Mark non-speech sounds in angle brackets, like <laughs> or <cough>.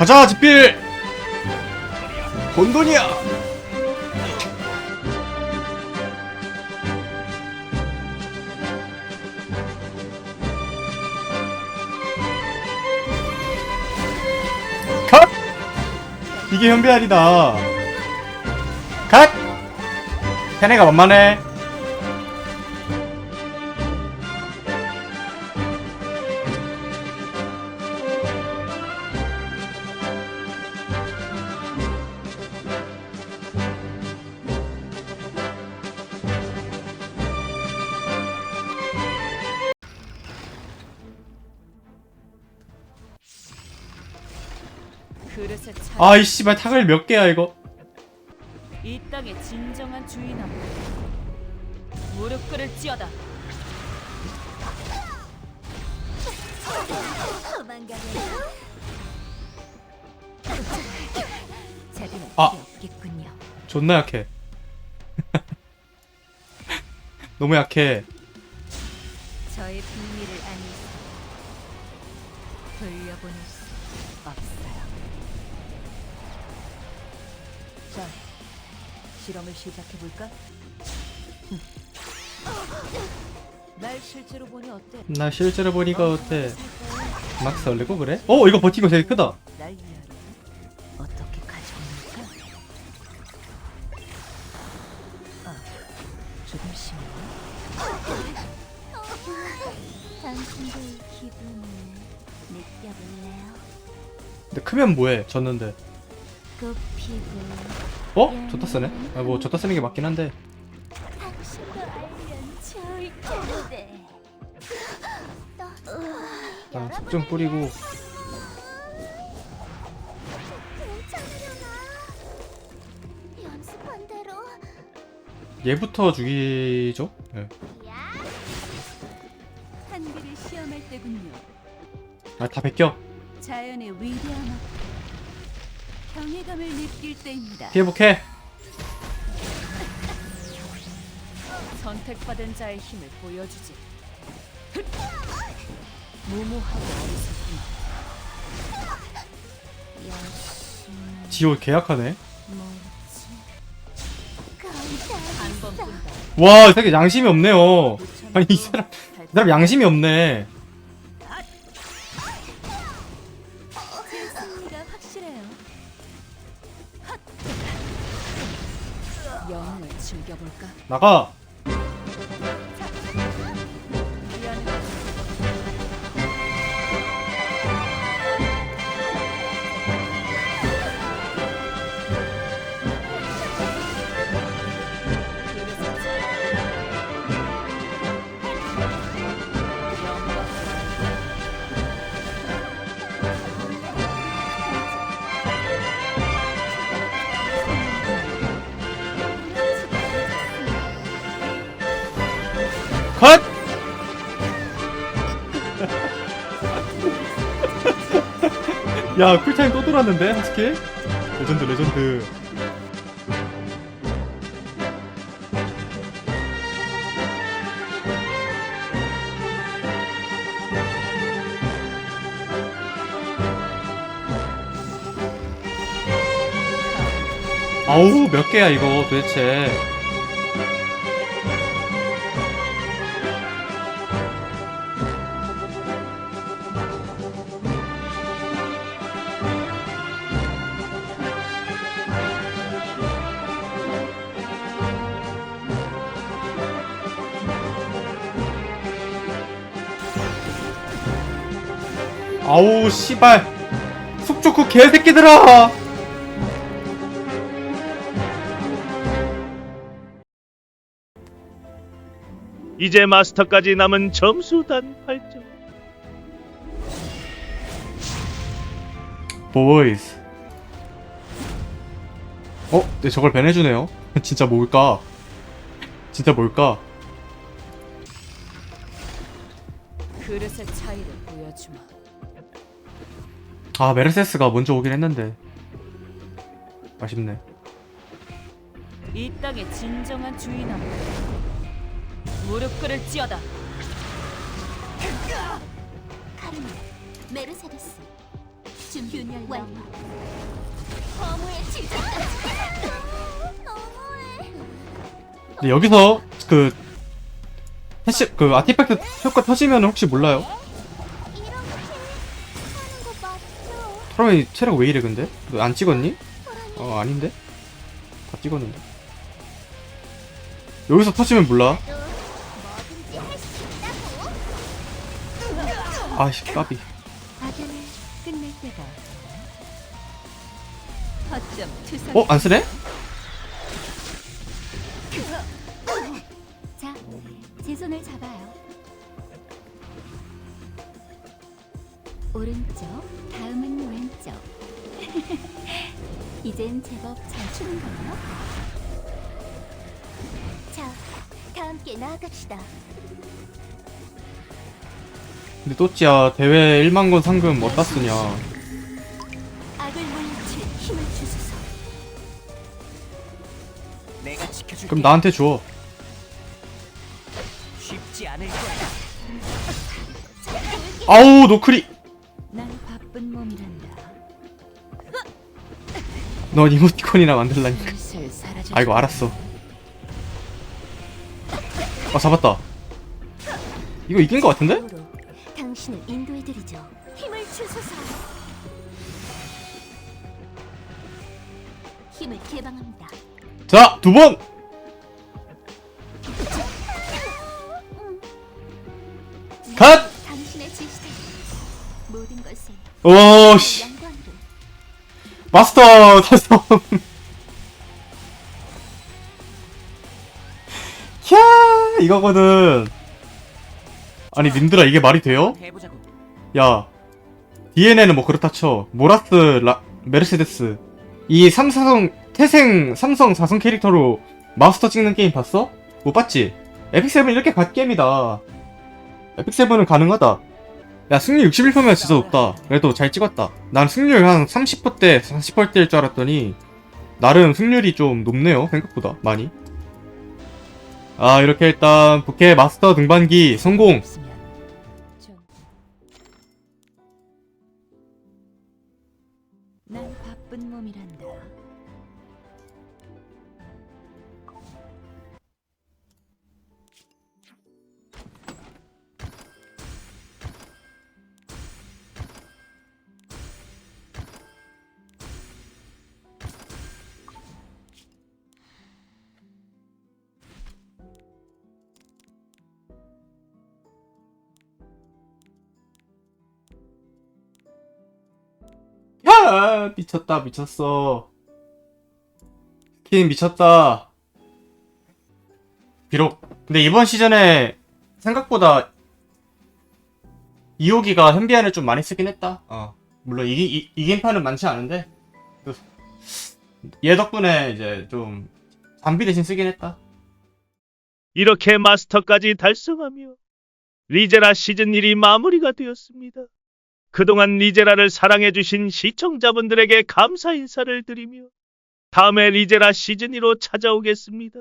가자 집필. 혼돈이야. 컷! 이게 현배알이다. 컷 세네가 만만해 아이 씨발 탁을 몇 개야 이거 이 땅의 진정한 주인하고 무릎 꿇을 지어다. 도망가면 자비는 아. 없겠군요. 존나 약해 <laughs> 너무 약해 저의 비밀을 아니 돌려보낼 수 없어 실험을 시작해 볼까? 날 실제로 보니 어때? 나 실제로 보니까 어때 막 설레고 그래? 어 이거 버티고 되게 크다 날 위하여 어떻게 가져옵니까? 아, 조금 심해. 당신도 이 기분을 느껴볼래요? 근데 크면 뭐해 졌는데 어? 졌다 쓰네? 아뭐 졌다 쓰는 게 맞긴 한데 아, 숙좀 뿌리고 얘부터 죽이죠? 예. 한계를 시험할 때군요. 아다 베껴 자연의 위대함 앞 에 경외감을 느낄 때입니다. 피해복해 선택받은 자의 힘을 보여주지. 무모하고 어리석구나. 지호 계약하네 한번. 와 되게 양심이 없네요 아니 이 사람 이 사람 양심이 없네 즐겨볼까? 나가 컷! 야 쿨타임 또 돌았는데 하스키? 레전드 레전드 아우 몇 개야 이거 도대체 아우 씨발 숙조크 개새끼들아 이제 마스터까지 남은 점수 단 8점. 보이스 어? 네 저걸 밴해주네요 <laughs> 진짜 뭘까? 진짜 뭘까? 그릇의 차이를 보여주마. 아 메르세스가 먼저 오긴 했는데 아쉽네 이 땅의 진정한 주인하고 무릎 꿇을 지어다. 카르마 메르세데스 준비 균열 완료. 허무의. 너무해. 근데 여기서 그 패시 그 아티팩트 효과 터지면 혹시 몰라요? 트럼이 체력 왜 이래 근데? 너 안 찍었니? 어 아닌데? 다 찍었는데 여기서 터지면 몰라. 아씨 까비 어? 안 쓰네? 자, 제 손을 잡아요. 오른쪽, 다음은 왼 쪽. <laughs> 이젠 제법 잘 추는걸요? 자, 다 함께 나아갑시다. 근데 또찌야 대회 1만 건 상금 어디다 쓰냐 악을 물리칠 힘을 주소서. 내가 지켜줄게. 그럼 나한테 줘 쉽지 않을 거야. 아우 노크리 넌 이모티콘이나 만들라니까 아이고 알았어 아 잡았다 이거 이긴 것 같은데? 당신을 인도해드리죠. 힘을 주소서. 힘을 개방합니다. 자 두번 컷! 당신의 지시대로 모든 것을 오씨 마스터 달성. <laughs> 캬 이거거든. 아니 님들아 이게 말이 돼요? 야 DNA는 뭐 그렇다 쳐. 모라스 라, 메르세데스. 이 삼사성 태생 삼성 4성 캐릭터로 마스터 찍는 게임 봤어? 못 봤지? 에픽세븐 이렇게 갓 게임이다. 에픽세븐은 가능하다 야 승률 61%면 진짜 높다 그래도 잘 찍었다 난 승률 한 30%대 40%대일 줄 알았더니 나름 승률이 좀 높네요 생각보다 많이 아 이렇게 일단 부캐 마스터 등반기 성공. 난 바쁜 몸이란다. 야 미쳤다 미쳤어. 스킨 미쳤다. 비록 근데 이번 시즌에 생각보다 이호기가 현비안을 좀 많이 쓰긴 했다. 어. 물론 이기, 이, 이긴 판은 많지 않은데 그- 얘 덕분에 이제 좀 담비 대신 쓰긴 했다. 이렇게 마스터까지 달성하며 리제라 시즌 1이 마무리가 되었습니다. 그동안 리제라를 사랑해주신 시청자분들에게 감사 인사를 드리며 다음에 리제라 시즌 2로 찾아오겠습니다.